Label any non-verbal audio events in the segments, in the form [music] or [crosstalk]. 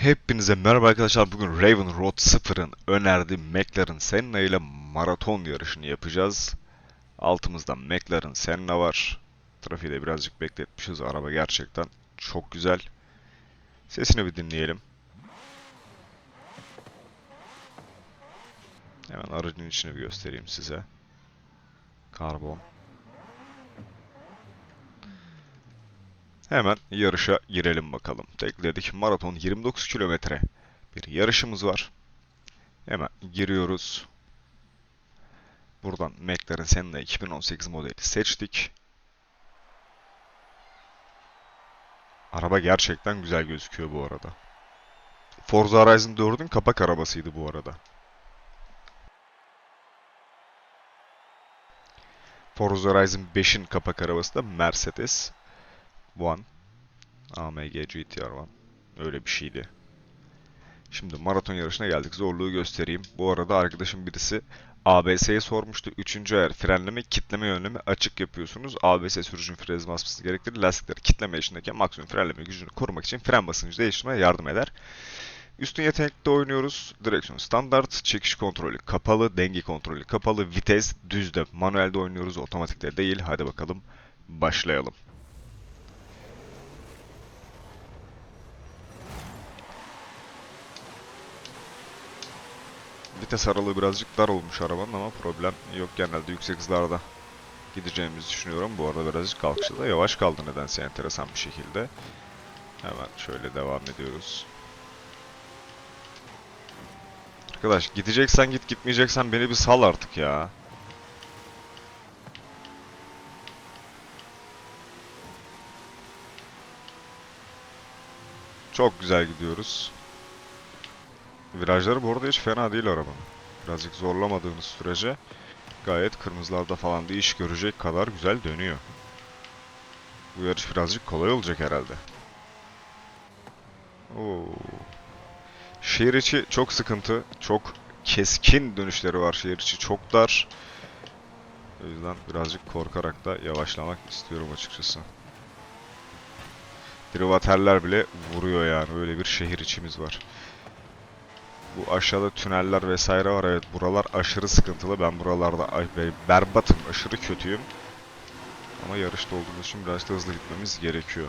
Hepinize merhaba arkadaşlar. Bugün Raven Road 0'ın önerdiği McLaren Senna ile maraton yarışını yapacağız. Altımızda McLaren Senna var. Trafiği de birazcık bekletmişiz. Araba gerçekten çok güzel. Sesini bir dinleyelim. Hemen aracın içini bir göstereyim size. Karbon. Hemen yarışa girelim bakalım. Tekledik. Maraton 29 kilometre bir yarışımız var. Hemen giriyoruz. Buradan McLaren Senna 2018 modeli seçtik. Araba gerçekten güzel gözüküyor bu arada. Forza Horizon 4'ün kapak arabasıydı bu arada. Forza Horizon 5'in kapak arabası da Mercedes One. AMG GTR One. Öyle bir şeydi. Şimdi maraton yarışına geldik. Zorluğu göstereyim. Bu arada arkadaşım birisi ABS'ye sormuştu. Üçüncü ayar frenleme, kitleme yönlemi açık yapıyorsunuz. ABS sürücünün frez basması gerektirir. Lastikleri kitleme yaşındayken maksimum frenleme gücünü korumak için fren basıncı değiştirmeye yardım eder. Üstün yetenekte oynuyoruz. Direksiyon standart, çekiş kontrolü kapalı, denge kontrolü kapalı, vites düzde. Manuelde oynuyoruz, otomatikte değil. Hadi bakalım başlayalım. Vites aralığı birazcık dar olmuş arabanın ama problem yok genelde yüksek hızlarda gideceğimizi düşünüyorum. Bu arada birazcık kalkışta da yavaş kaldı nedense enteresan bir şekilde. Hemen şöyle devam ediyoruz. Arkadaş gideceksen git gitmeyeceksen beni bir sal artık ya. Çok güzel gidiyoruz. Virajları bu arada hiç fena değil arabanın. Birazcık zorlamadığınız sürece gayet kırmızılarda falan da iş görecek kadar güzel dönüyor. Bu yarış birazcık kolay olacak herhalde. Oo. Şehir içi çok sıkıntı. Çok keskin dönüşleri var. Şehir içi çok dar. O yüzden birazcık korkarak da yavaşlamak istiyorum açıkçası. Drivaterler bile vuruyor yani. Öyle bir şehir içimiz var. Bu aşağıda tüneller vesaire var. Evet buralar aşırı sıkıntılı. Ben buralarda berbatım. Aşırı kötüyüm. Ama yarışta olduğumuz için biraz da hızlı gitmemiz gerekiyor.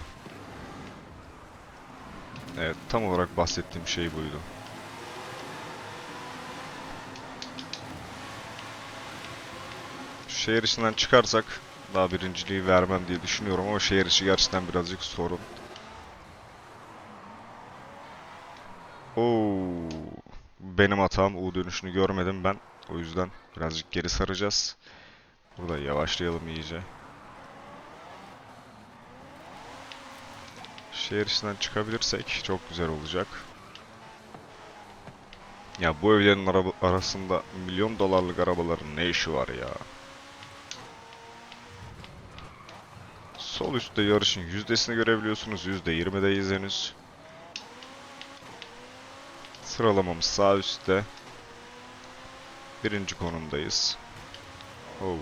Evet tam olarak bahsettiğim şey buydu. Şehir içinden çıkarsak daha birinciliği vermem diye düşünüyorum ama şehir içi gerçekten birazcık sorun. Oo, benim hatam U dönüşünü görmedim ben. O yüzden birazcık geri saracağız. Burada yavaşlayalım iyice. Şehir içinden çıkabilirsek çok güzel olacak. Ya bu evlerin araba arasında milyon dolarlık arabaların ne işi var ya? Sol üstte yarışın yüzdesini görebiliyorsunuz. %20'deyiz henüz. Sıralamamız sağ üstte. Birinci konumdayız. Oh.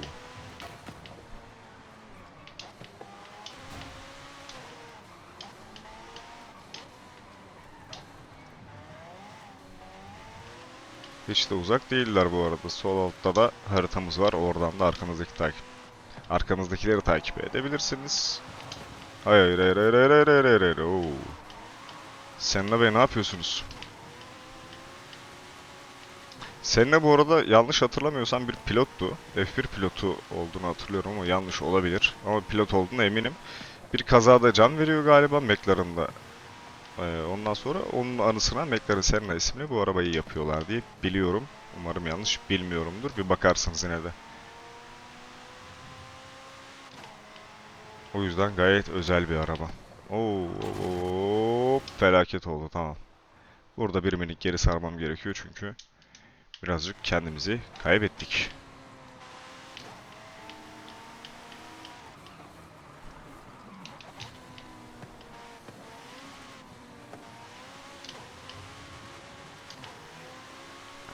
Hiç de uzak değiller bu arada. Sol altta da haritamız var. Oradan da arkanızdaki takip. Arkanızdakileri takip edebilirsiniz. Hayır hayır hayır hayır hayır hayır hayır hayır. Oo. Senna ne yapıyorsunuz? Senna bu arada yanlış hatırlamıyorsam bir pilottu. F1 pilotu olduğunu hatırlıyorum ama yanlış olabilir. Ama pilot olduğuna eminim. Bir kazada can veriyor galiba McLaren'da. Ee, ondan sonra onun anısına McLaren Senna isimli bu arabayı yapıyorlar diye biliyorum. Umarım yanlış bilmiyorumdur. Bir bakarsınız yine de. O yüzden gayet özel bir araba. Oo, felaket oldu tamam. Burada bir minik geri sarmam gerekiyor çünkü birazcık kendimizi kaybettik.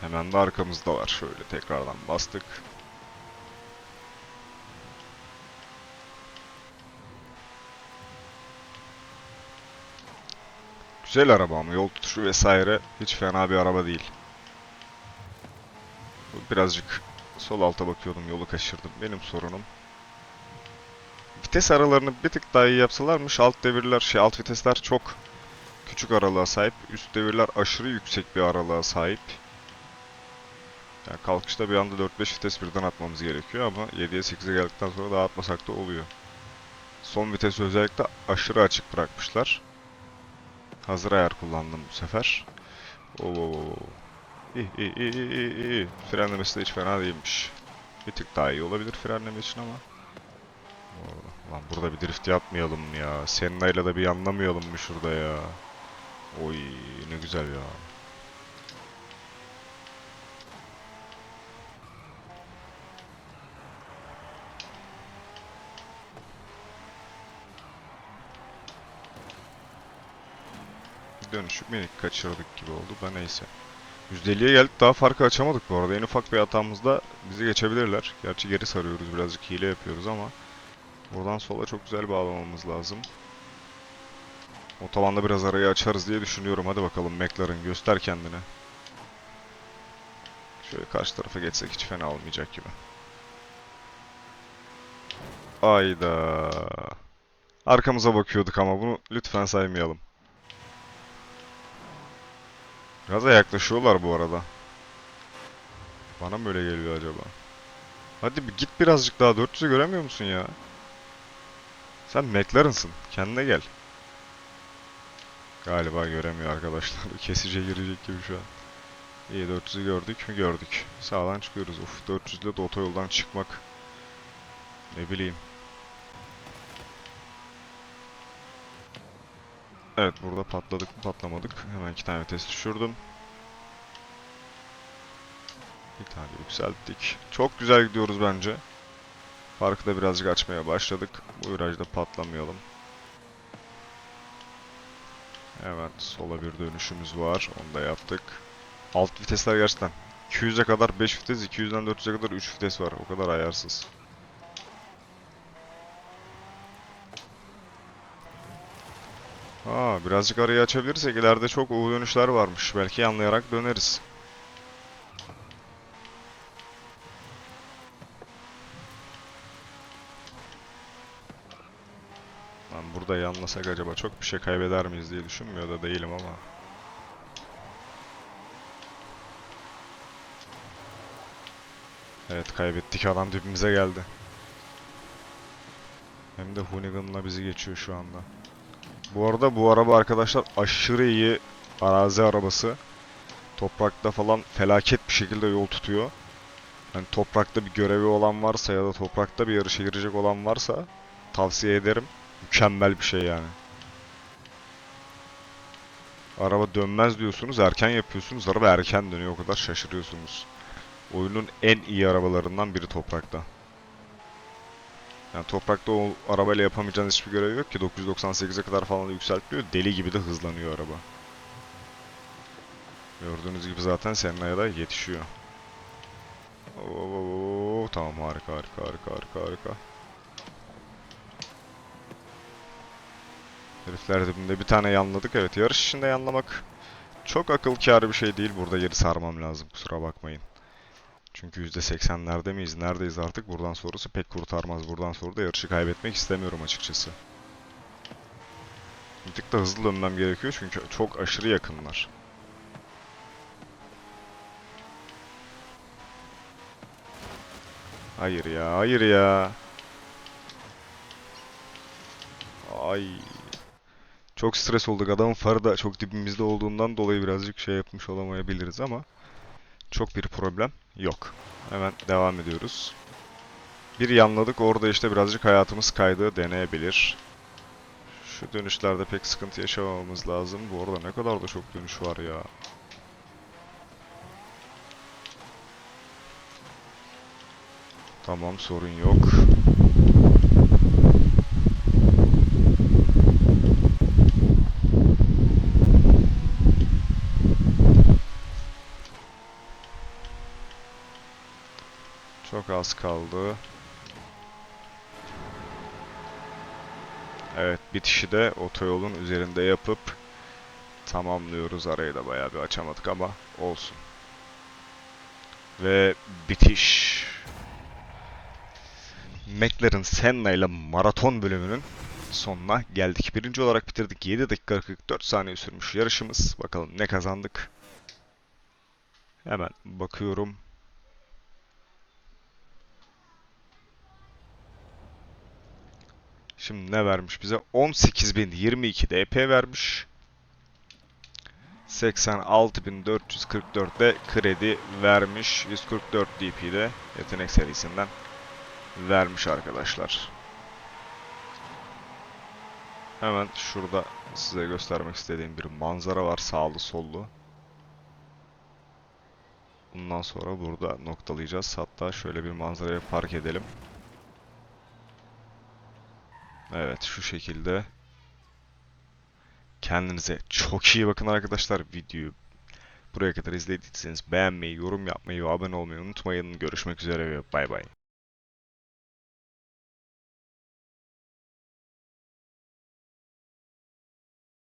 Hemen de arkamızda var. Şöyle tekrardan bastık. Güzel araba ama yol tutuşu vesaire hiç fena bir araba değil. Birazcık sol alta bakıyordum yolu kaçırdım. Benim sorunum. Vites aralarını bir tık daha iyi yapsalarmış. Alt devirler şey alt vitesler çok küçük aralığa sahip. Üst devirler aşırı yüksek bir aralığa sahip. Yani kalkışta bir anda 4-5 vites birden atmamız gerekiyor ama 7'ye 8'e geldikten sonra daha atmasak da oluyor. Son vitesi özellikle aşırı açık bırakmışlar. Hazır ayar kullandım bu sefer. Oo. İyi iyi iyi iyi iyi. Frenlemesi de hiç fena değilmiş. Bir tık daha iyi olabilir frenleme için ama. Oo, Lan burada bir drift yapmayalım ya? Senna'yla da bir anlamayalım mı şurada ya? Oy ne güzel ya. Dönüşü minik kaçırdık gibi oldu da neyse. %50'ye geldik daha farkı açamadık bu arada. En ufak bir hatamızda bizi geçebilirler. Gerçi geri sarıyoruz birazcık hile yapıyoruz ama. Buradan sola çok güzel bağlamamız lazım. Otobanda biraz arayı açarız diye düşünüyorum. Hadi bakalım McLaren göster kendini. Şöyle karşı tarafa geçsek hiç fena olmayacak gibi. Ayda. Arkamıza bakıyorduk ama bunu lütfen saymayalım. Gaza yaklaşıyorlar bu arada. Bana mı öyle geliyor acaba? Hadi bir git birazcık daha 400'ü göremiyor musun ya? Sen McLaren'sın. Kendine gel. Galiba göremiyor arkadaşlar. [laughs] Kesice girecek gibi şu an. İyi 400'ü gördük mü? Gördük. Sağdan çıkıyoruz. Uf 400 ile de otoyoldan çıkmak. Ne bileyim. Evet burada patladık mı patlamadık. Hemen iki tane test düşürdüm. Bir tane yükselttik. Çok güzel gidiyoruz bence. Farkı da birazcık açmaya başladık. Bu virajda patlamayalım. Evet sola bir dönüşümüz var. Onu da yaptık. Alt vitesler gerçekten. 200'e kadar 5 vites, 200'den 400'e kadar 3 vites var. O kadar ayarsız. Aa, birazcık arayı açabilirsek ileride çok U dönüşler varmış. Belki anlayarak döneriz. Lan burada yanlasak acaba çok bir şey kaybeder miyiz diye düşünmüyor da değilim ama. Evet kaybettik adam dibimize geldi. Hem de Hoonigan'la bizi geçiyor şu anda. Bu arada bu araba arkadaşlar aşırı iyi arazi arabası. Toprakta falan felaket bir şekilde yol tutuyor. Yani toprakta bir görevi olan varsa ya da toprakta bir yarışa girecek olan varsa tavsiye ederim. Mükemmel bir şey yani. Araba dönmez diyorsunuz, erken yapıyorsunuz. Araba erken dönüyor, o kadar şaşırıyorsunuz. Oyunun en iyi arabalarından biri toprakta. Yani toprakta o arabayla yapamayacağınız hiçbir görev yok ki 998'e kadar falan yükseltiliyor. Deli gibi de hızlanıyor araba. Gördüğünüz gibi zaten Senna'ya da yetişiyor. Oo, tamam harika harika harika harika harika. Herifler dibinde bir tane yanladık. Evet yarış içinde yanlamak çok akıl kârı bir şey değil. Burada geri sarmam lazım kusura bakmayın. Çünkü %80'lerde miyiz? Neredeyiz artık? Buradan sonrası pek kurtarmaz. Buradan sonra da yarışı kaybetmek istemiyorum açıkçası. Bir tık da hızlı dönmem gerekiyor çünkü çok aşırı yakınlar. Hayır ya, hayır ya. Ay. Çok stres olduk. Adamın farı da çok dibimizde olduğundan dolayı birazcık şey yapmış olamayabiliriz ama çok bir problem yok. Hemen devam ediyoruz. Bir yanladık. Orada işte birazcık hayatımız kaydı deneyebilir. Şu dönüşlerde pek sıkıntı yaşamamamız lazım. Bu arada ne kadar da çok dönüş var ya. Tamam sorun yok. Çok az kaldı. Evet bitişi de otoyolun üzerinde yapıp Tamamlıyoruz arayı da bayağı bir açamadık ama olsun. Ve bitiş. McLaren Senna ile maraton bölümünün sonuna geldik. Birinci olarak bitirdik. 7 dakika 44 saniye sürmüş yarışımız. Bakalım ne kazandık. Hemen bakıyorum. Şimdi ne vermiş bize? 18.022 DP vermiş. 86.444 de kredi vermiş. 144 DP de yetenek serisinden vermiş arkadaşlar. Hemen şurada size göstermek istediğim bir manzara var sağlı sollu. Bundan sonra burada noktalayacağız. Hatta şöyle bir manzaraya park edelim. Evet şu şekilde. Kendinize çok iyi bakın arkadaşlar. Videoyu buraya kadar izlediyseniz beğenmeyi, yorum yapmayı ve abone olmayı unutmayın. Görüşmek üzere ve bay bay.